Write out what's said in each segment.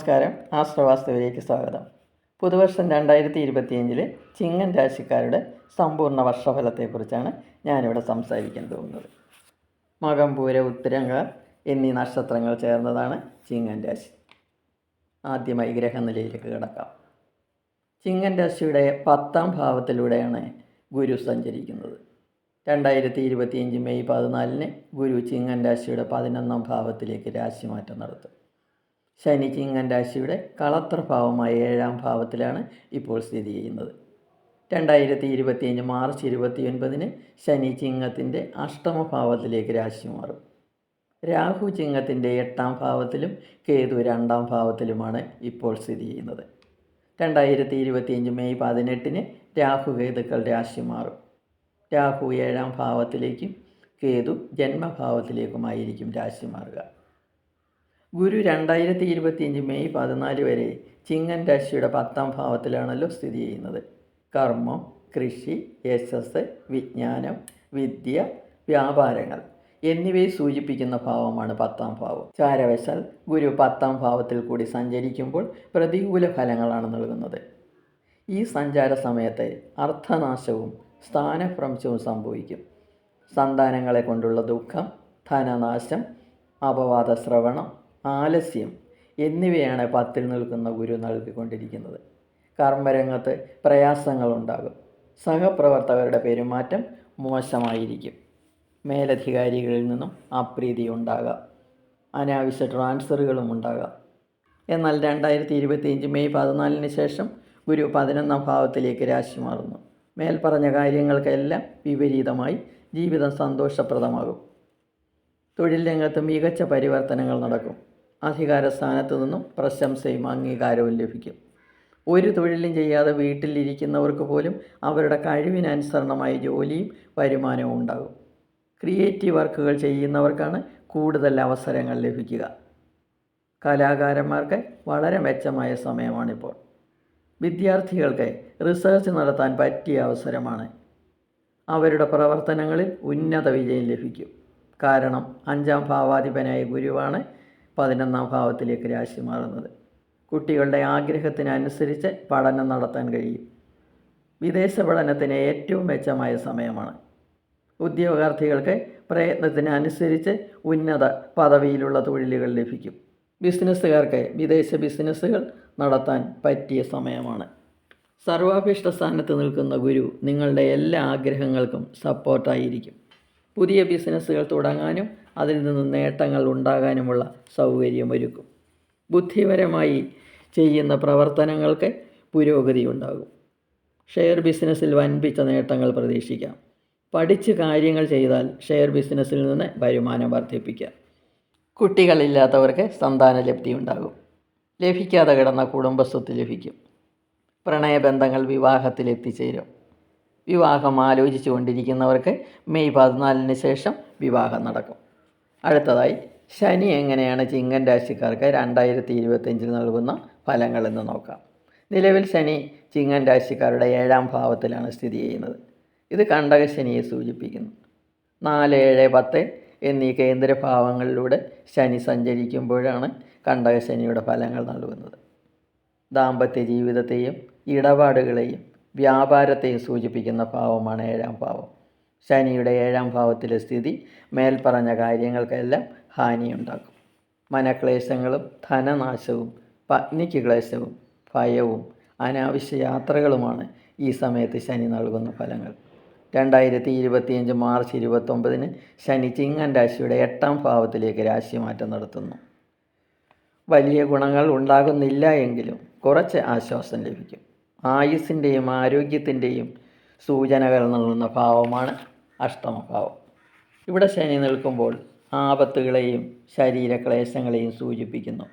നമസ്കാരം. ആശ്രവാസ്തുവിലേക്ക് സ്വാഗതം. പുതുവർഷം രണ്ടായിരത്തി ഇരുപത്തിയഞ്ചിലെ ചിങ്ങൻ രാശിക്കാരുടെ സമ്പൂർണ വർഷഫലത്തെക്കുറിച്ചാണ് ഞാനിവിടെ സംസാരിക്കാൻ തോന്നുന്നത് മകം പൂര ഉത്തരങ്ക എന്നീ നക്ഷത്രങ്ങൾ ചേർന്നതാണ് ചിങ്ങൻ രാശി. ആദ്യമായി ഗ്രഹനിലയിലേക്ക് കിടക്കാം. ചിങ്ങൻ രാശിയുടെ പത്താം ഭാവത്തിലൂടെയാണ് ഗുരു സഞ്ചരിക്കുന്നത്. രണ്ടായിരത്തി ഇരുപത്തിയഞ്ച് മെയ് പതിനാലിന് ഗുരു ചിങ്ങൻ രാശിയുടെ പതിനൊന്നാം ഭാവത്തിലേക്ക് രാശിമാറ്റം നടത്തും. ശനി ചിങ്ങൻ രാശിയുടെ കളത്ര ഭാവമായ ഏഴാം ഭാവത്തിലാണ് ഇപ്പോൾ സ്ഥിതി ചെയ്യുന്നത്. രണ്ടായിരത്തി ഇരുപത്തിയഞ്ച് മാർച്ച് ഇരുപത്തിയൊൻപതിന് ശനി ചിങ്ങത്തിന്റെ അഷ്ടമഭാവത്തിലേക്ക് രാശി മാറും. രാഹു ചിങ്ങത്തിന്റെ എട്ടാം ഭാവത്തിലും കേതു രണ്ടാം ഭാവത്തിലുമാണ് ഇപ്പോൾ സ്ഥിതി ചെയ്യുന്നത്. രണ്ടായിരത്തി ഇരുപത്തിയഞ്ച് മെയ് പതിനെട്ടിന് രാഹു കേതുക്കൾ രാശി മാറും. രാഹു ഏഴാം ഭാവത്തിലേക്കും കേതു ജന്മഭാവത്തിലേക്കുമായിരിക്കും രാശി മാറുക. ഗുരു രണ്ടായിരത്തി ഇരുപത്തിയഞ്ച് മെയ് പതിനാല് വരെ ചിങ്ങൻ രാശിയുടെ പത്താം ഭാവത്തിലാണല്ലോ സ്ഥിതി ചെയ്യുന്നത്. കർമ്മം കൃഷി യശസ് വിജ്ഞാനം വിദ്യ വ്യാപാരങ്ങൾ എന്നിവയെ സൂചിപ്പിക്കുന്ന ഭാവമാണ് പത്താം ഭാവം. ചാരവശാൽ ഗുരു പത്താം ഭാവത്തിൽ കൂടി സഞ്ചരിക്കുമ്പോൾ പ്രതികൂല ഫലങ്ങളാണ് നൽകുന്നത്. ഈ സഞ്ചാര സമയത്തെ അർത്ഥനാശവും സ്ഥാനഭ്രംശവും സംഭവിക്കും. സന്താനങ്ങളെ കൊണ്ടുള്ള ദുഃഖം ധനനാശം അപവാദ ശ്രവണം ആലസ്യം എന്നിവയാണ് പത്തിൽ നിൽക്കുന്ന ഗുരു നൽകിക്കൊണ്ടിരിക്കുന്നത്. കർമ്മരംഗത്ത് പ്രയാസങ്ങളുണ്ടാകും. സഹപ്രവർത്തകരുടെ പെരുമാറ്റം മോശമായിരിക്കും. മേലധികാരികളിൽ നിന്നും അപ്രീതി ഉണ്ടാകാം. അനാവശ്യ ട്രാൻസ്ഫറുകളും ഉണ്ടാകാം. എന്നാൽ രണ്ടായിരത്തി ഇരുപത്തിയഞ്ച് മെയ് പതിനാലിന് ശേഷം ഗുരു പതിനൊന്നാം ഭാവത്തിലേക്ക് രാശി മാറുന്നു. മേൽപ്പറഞ്ഞ കാര്യങ്ങൾക്കെല്ലാം വിപരീതമായി ജീവിതം സന്തോഷപ്രദമാകും. തൊഴിൽ രംഗത്ത് മികച്ച പരിവർത്തനങ്ങൾ നടക്കും. അധികാര സ്ഥാനത്തു നിന്നും പ്രശംസയും അംഗീകാരവും ലഭിക്കും. ഒരു തൊഴിലും ചെയ്യാതെ വീട്ടിലിരിക്കുന്നവർക്ക് പോലും അവരുടെ കഴിവിനനുസരണമായ ജോലിയും വരുമാനവും ഉണ്ടാകും. ക്രിയേറ്റീവ് വർക്കുകൾ ചെയ്യുന്നവർക്കാണ് കൂടുതൽ അവസരങ്ങൾ ലഭിക്കുക. കലാകാരന്മാർക്ക് വളരെ മെച്ചമായ സമയമാണിപ്പോൾ. വിദ്യാർത്ഥികൾക്ക് റിസർച്ച് നടത്താൻ പറ്റിയ അവസരമാണ്. അവരുടെ പ്രവർത്തനങ്ങളിൽ ഉന്നത വിജയം ലഭിക്കും. കാരണം അഞ്ചാം ഭാവാധിപനായ ഗുരുവാണ് പതിനൊന്നാം ഭാവത്തിലേക്ക് രാശി മാറുന്നത്. കുട്ടികളുടെ ആഗ്രഹത്തിനനുസരിച്ച് പഠനം നടത്താൻ കഴിയും. വിദേശ പഠനത്തിന് ഏറ്റവും മെച്ചമായ സമയമാണ്. ഉദ്യോഗാർത്ഥികൾക്ക് പ്രയത്നത്തിനനുസരിച്ച് ഉന്നത പദവിയിലുള്ള തൊഴിലുകൾ ലഭിക്കും. ബിസിനസ്സുകാർക്ക് വിദേശ ബിസിനസ്സുകൾ നടത്താൻ പറ്റിയ സമയമാണ്. സർവാഭിഷ്ട സ്ഥാനത്ത് നിൽക്കുന്ന ഗുരു നിങ്ങളുടെ എല്ലാ ആഗ്രഹങ്ങൾക്കും സപ്പോർട്ടായിരിക്കും പുതിയ ബിസിനസ്സുകൾ തുടങ്ങാനും അതിൽ നിന്ന് നേട്ടങ്ങൾ ഉണ്ടാകാനുമുള്ള സൗകര്യമൊരുക്കും ബുദ്ധിപരമായി ചെയ്യുന്ന പ്രവർത്തനങ്ങൾക്ക് പുരോഗതി ഉണ്ടാകും. ഷെയർ ബിസിനസ്സിൽ വൻപിച്ച നേട്ടങ്ങൾ പ്രതീക്ഷിക്കാം. പഠിച്ച് കാര്യങ്ങൾ ചെയ്താൽ ഷെയർ ബിസിനസ്സിൽ നിന്ന് വരുമാനം വർദ്ധിപ്പിക്കാം. കുട്ടികളില്ലാത്തവർക്ക് സന്താന ലബ്ധി ഉണ്ടാകും. ലഭിക്കാതെ കിടന്ന കുടുംബസ്വത്ത് ലഭിക്കും. പ്രണയബന്ധങ്ങൾ വിവാഹത്തിൽ എത്തിച്ചേരും. വിവാഹം ആലോചിച്ചു കൊണ്ടിരിക്കുന്നവർക്ക് മെയ് പതിനാലിന് ശേഷം വിവാഹം നടക്കും. അടുത്തതായി ശനി എങ്ങനെയാണ് ചിങ്ങൻ രാശിക്കാർക്ക് രണ്ടായിരത്തി ഇരുപത്തഞ്ചിൽ നൽകുന്ന ഫലങ്ങളെന്ന് നോക്കാം. നിലവിൽ ശനി ചിങ്ങൻ രാശിക്കാരുടെ ഏഴാം ഭാവത്തിലാണ് സ്ഥിതി ചെയ്യുന്നത്. ഇത് കണ്ടകശനിയെ സൂചിപ്പിക്കുന്നു. നാല് ഏഴ് പത്ത് എന്നീ കേന്ദ്രഭാവങ്ങളിലൂടെ ശനി സഞ്ചരിക്കുമ്പോഴാണ് കണ്ടകശനിയുടെ ഫലങ്ങൾ നൽകുന്നത്. ദാമ്പത്യ ജീവിതത്തെയും ഇടപാടുകളെയും വ്യാപാരത്തെയും സൂചിപ്പിക്കുന്ന ഭാവമാണ് ഏഴാം ഭാവം. ശനിയുടെ ഏഴാം ഭാവത്തിലെ സ്ഥിതി മേൽപ്പറഞ്ഞ കാര്യങ്ങൾക്കെല്ലാം ഹാനിയുണ്ടാക്കും. മനക്ലേശങ്ങളും ധനനാശവും പത്നിക്ക് ക്ലേശവും ഭയവും അനാവശ്യ യാത്രകളുമാണ് ഈ സമയത്ത് ശനി നൽകുന്ന ഫലങ്ങൾ. രണ്ടായിരത്തി ഇരുപത്തിയഞ്ച് മാർച്ച് ഇരുപത്തൊമ്പതിന് ശനി ചിങ്ങൻ രാശിയുടെ എട്ടാം ഭാവത്തിലേക്ക് രാശിമാറ്റം നടത്തുന്നു. വലിയ ഗുണങ്ങൾ ഉണ്ടാകുന്നില്ല എങ്കിലും കുറച്ച് ആശ്വാസം ലഭിക്കും. ആയുസ്സിന്റെയും ആരോഗ്യത്തിന്റെയും സൂചനകൾ നൽകുന്ന ഭാവമാണ് അഷ്ടമഭാവം. ഇവിടെ ശനി നിൽക്കുമ്പോൾ ആപത്തുകളെയും ശരീരക്ലേശങ്ങളെയും സൂചിപ്പിക്കുന്നു.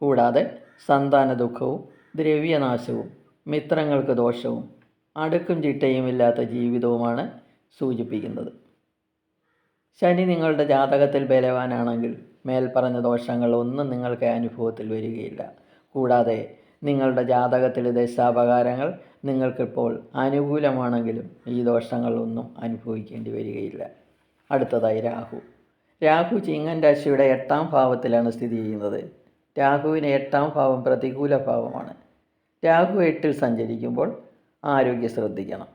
കൂടാതെ സന്താന ദുഃഖവും ദ്രവ്യനാശവും മിത്രങ്ങൾക്ക് ദോഷവും അടുക്കും ചിട്ടയും ഇല്ലാത്ത ജീവിതവുമാണ് സൂചിപ്പിക്കുന്നത്. ശനി നിങ്ങളുടെ ജാതകത്തിൽ ബലവാനാണെങ്കിൽ മേൽപ്പറഞ്ഞ ദോഷങ്ങൾ ഒന്നും നിങ്ങൾക്ക് അനുഭവത്തിൽ വരികയില്ല. കൂടാതെ നിങ്ങളുടെ ജാതകത്തിലെ ദശാപകാരങ്ങൾ നിങ്ങൾക്കിപ്പോൾ അനുകൂലമാണെങ്കിലും ഈ ദോഷങ്ങളൊന്നും അനുഭവിക്കേണ്ടി വരികയില്ല. അടുത്തതായി രാഹു. രാഹു ചിങ്ങൻ രാശിയുടെ എട്ടാം ഭാവത്തിലാണ് സ്ഥിതി ചെയ്യുന്നത്. രാഹുവിന് എട്ടാം ഭാവം പ്രതികൂല ഭാവമാണ്. രാഹു എട്ടിൽ സഞ്ചരിക്കുമ്പോൾ ആരോഗ്യം ശ്രദ്ധിക്കണം.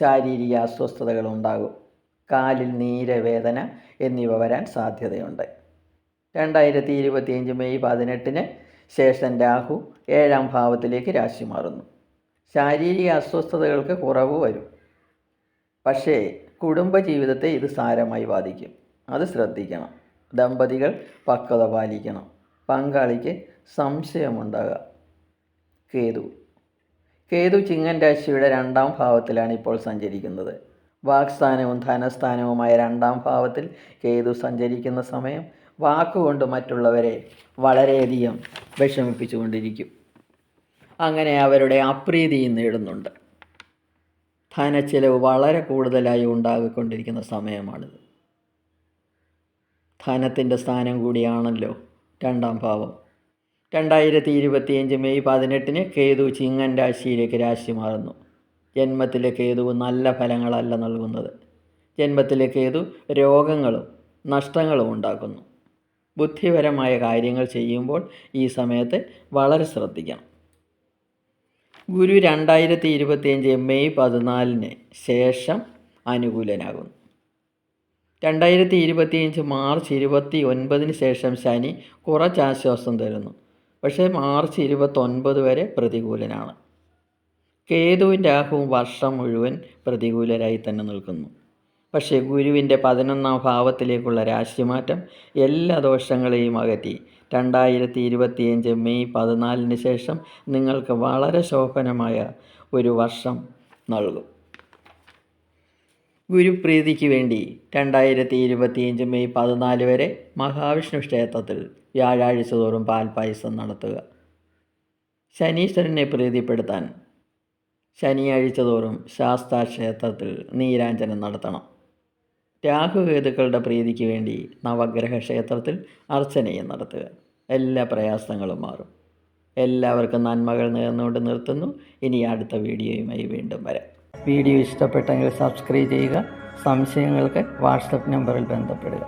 ശാരീരിക അസ്വസ്ഥതകൾ ഉണ്ടാകും. കാലിൽ നീരവേദന എന്നിവ വരാൻ സാധ്യതയുണ്ട്. രണ്ടായിരത്തി ഇരുപത്തിയഞ്ച് മെയ് പതിനെട്ടിന് ശേഷം രാഹു ഏഴാം ഭാവത്തിലേക്ക് രാശി മാറുന്നു. ശാരീരിക അസ്വസ്ഥതകൾക്ക് കുറവ് വരും. പക്ഷേ കുടുംബജീവിതത്തെ ഇത് സാരമായി ബാധിക്കും. അത് ശ്രദ്ധിക്കണം. ദമ്പതികൾ പക്വത പാലിക്കണം. പങ്കാളിക്ക് സംശയമുണ്ടാകാം. കേതു. കേതു ചിങ്ങൻ രാശിയുടെ രണ്ടാം ഭാവത്തിലാണ് ഇപ്പോൾ സഞ്ചരിക്കുന്നത്. വാക്സ്ഥാനവും ധനസ്ഥാനവുമായ രണ്ടാം ഭാവത്തിൽ കേതു സഞ്ചരിക്കുന്ന സമയം വാക്കുകൊണ്ട് മറ്റുള്ളവരെ വളരെയധികം വിഷമിപ്പിച്ചുകൊണ്ടിരിക്കും. അങ്ങനെ അവരുടെ അപ്രീതിയും നേടുന്നുണ്ട്. ധനച്ചിലവ് വളരെ കൂടുതലായി ഉണ്ടാകിക്കൊണ്ടിരിക്കുന്ന സമയമാണിത്. ധനത്തിന്റെ സ്ഥാനം കൂടിയാണല്ലോ രണ്ടാം ഭാവം. രണ്ടായിരത്തി ഇരുപത്തിയഞ്ച് മെയ് പതിനെട്ടിന് കേതു ചിങ്ങൻ രാശിയിലേക്ക് രാശി മാറുന്നു. ജന്മത്തിലെ കേതു നല്ല ഫലങ്ങളല്ല നൽകുന്നത്. ജന്മത്തിലെ കേതു രോഗങ്ങളും നഷ്ടങ്ങളും ഉണ്ടാക്കുന്നു. ബുദ്ധിപരമായ കാര്യങ്ങൾ ചെയ്യുമ്പോൾ ഈ സമയത്ത് വളരെ ശ്രദ്ധിക്കണം. ഗുരു രണ്ടായിരത്തി ഇരുപത്തിയഞ്ച് മെയ് പതിനാലിന് ശേഷം അനുകൂലനാകുന്നു. രണ്ടായിരത്തി ഇരുപത്തിയഞ്ച് മാർച്ച് ഇരുപത്തി ഒൻപതിന് ശേഷം ശനി കുറച്ച് ആശ്വാസം തരുന്നു. പക്ഷേ മാർച്ച് ഇരുപത്തൊൻപത് വരെ പ്രതികൂലനാണ്. കേതുവും രാഹുവും വർഷം മുഴുവൻ പ്രതികൂലരായി തന്നെ നിൽക്കുന്നു. പക്ഷേ ഗുരുവിന്റെ പതിനൊന്നാം ഭാവത്തിലേക്കുള്ള രാശിമാറ്റം എല്ലാ ദോഷങ്ങളെയും അകറ്റി. രണ്ടായിരത്തി ഇരുപത്തിയഞ്ച് മെയ് പതിനാലിന് ശേഷം നിങ്ങൾക്ക് വളരെ ശോഭനമായ ഒരു വർഷം നൽകും. ഗുരുപ്രീതിക്ക് വേണ്ടി രണ്ടായിരത്തി ഇരുപത്തിയഞ്ച് മെയ് പതിനാല് വരെ മഹാവിഷ്ണു ക്ഷേത്രത്തിൽ വ്യാഴാഴ്ച തോറും പാൽപ്പായസം നടത്തുക. ശനീശ്വരനെ പ്രീതിപ്പെടുത്താൻ ശനിയാഴ്ച തോറും ശാസ്താ ക്ഷേത്രത്തിൽ നീരാഞ്ജനം നടത്തണം. രാഹുകേതുക്കളുടെ പ്രീതിക്ക് വേണ്ടി നവഗ്രഹ ക്ഷേത്രത്തിൽ അർച്ചനയും നടത്തുക. എല്ലാ പ്രയാസങ്ങളും മാറും. എല്ലാവർക്കും നന്മകൾ നേർന്നുകൊണ്ട് നിർത്തുന്നു. ഇനി അടുത്ത വീഡിയോയുമായി വീണ്ടും വരാം. വീഡിയോ ഇഷ്ടപ്പെട്ടെങ്കിൽ സബ്സ്ക്രൈബ് ചെയ്യുക. സംശയങ്ങൾക്ക് വാട്സപ്പ് നമ്പറിൽ ബന്ധപ്പെടുക.